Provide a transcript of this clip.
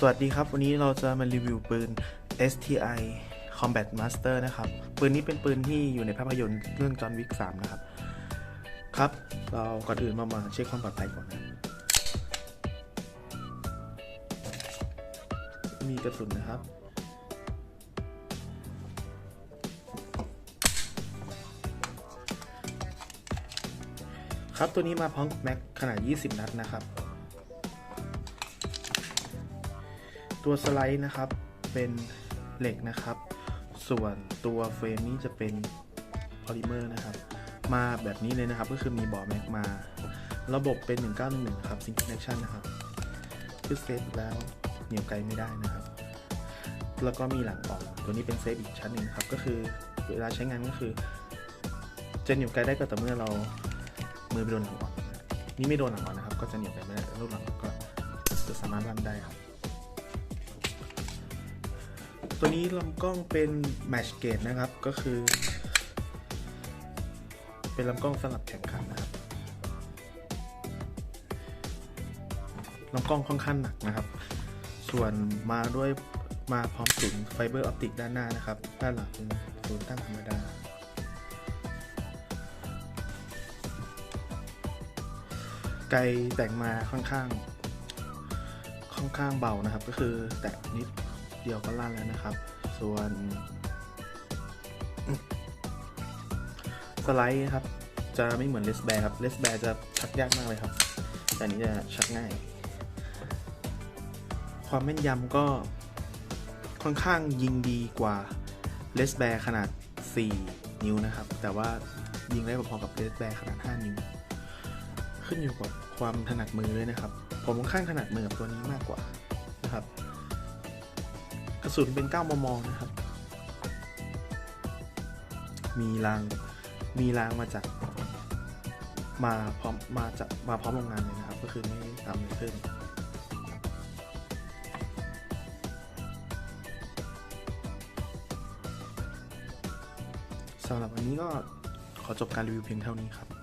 สวัสดีครับ วันนี้เราจะมารีวิวปืน STI Combat Master นะครับ ปืนนี้เป็นปืนที่อยู่ในภาพยนตร์เรื่อง John Wick 3นะครับ ครับ เราก่อนอื่นมามาเช็คความปลอดภัยก่อนนะ มีกระสุนนะครับ ครับตัวนี้มาพร้อมแม็กขนาด 20 นัดนะครับ ตัวสไลด์นะครับเป็นเหล็กนะครับ ส่วนตัวเฟรมนี้จะเป็นพอลิเมอร์นะครับ มาแบบนี้เลยนะครับ ก็คือมีบอร์แม็กมา ระบบเป็น 1911ครับ Sync Connection นะครับคือเซฟแล้วเหนียวไกลไม่ได้นะครับ แล้วก็มีหลังออกตัวนี้เป็นเซฟอีกชั้นหนึ่งครับ ก็คือเวลาใช้งานก็คือ จะเหนียวไกลได้ก็แต่เมื่อเรามือไปโดนหลังอ่อนนี่ไม่โดนหลังอ่อนนะครับ ก็จะเหนียวไกลไม่ได้รูปหลังก็จะสามารถรันได้ครับ ตัวนี้ลำกล้องเป็น Match gate นะครับก็คือ เป็นลำกล้องสำหรับแข่งขันนะครับลำกล้องค่อนข้างหนักนะครับ ส่วนมาด้วยมาพร้อมศูนย์ไฟเบอร์ออปติกด้านหน้านะครับ ด้านหลังศูนย์ตั้งธรรมดา ไกลแต่งมาค่อนข้าง ค่อนข้างเบานะครับ ก็คือแตะนิด เดียวก็ลั่นแล้วนะครับ ส่วน สไลด์ครับ จะไม่เหมือนเลสแบร์ครับเลสแบร์จะชักยากมากเลยครับ แต่อันนี้จะชักง่าย ความแม่นยำก็ค่อนข้างยิงดีกว่าเลสแบร์ขนาด 4 นิ้วนะครับ แต่ว่ายิงได้พอๆกับเลสแบร์ขนาด 5 นิ้ว ขึ้นอยู่กับความถนัดมือเลยนะครับ ผมค่อนข้างถนัดมือกับตัวนี้มากกว่านะครับ กระสุนเป็น 9 มม นะครับ มีราง มีรางมาจาก มาพร้อม มาจากมาพร้อมโรงงานเลยนะครับ ก็คือไม่ตามเลยเพิ่มสำหรับวันนี้ก็ขอจบการรีวิวเพียงเท่านี้ครับ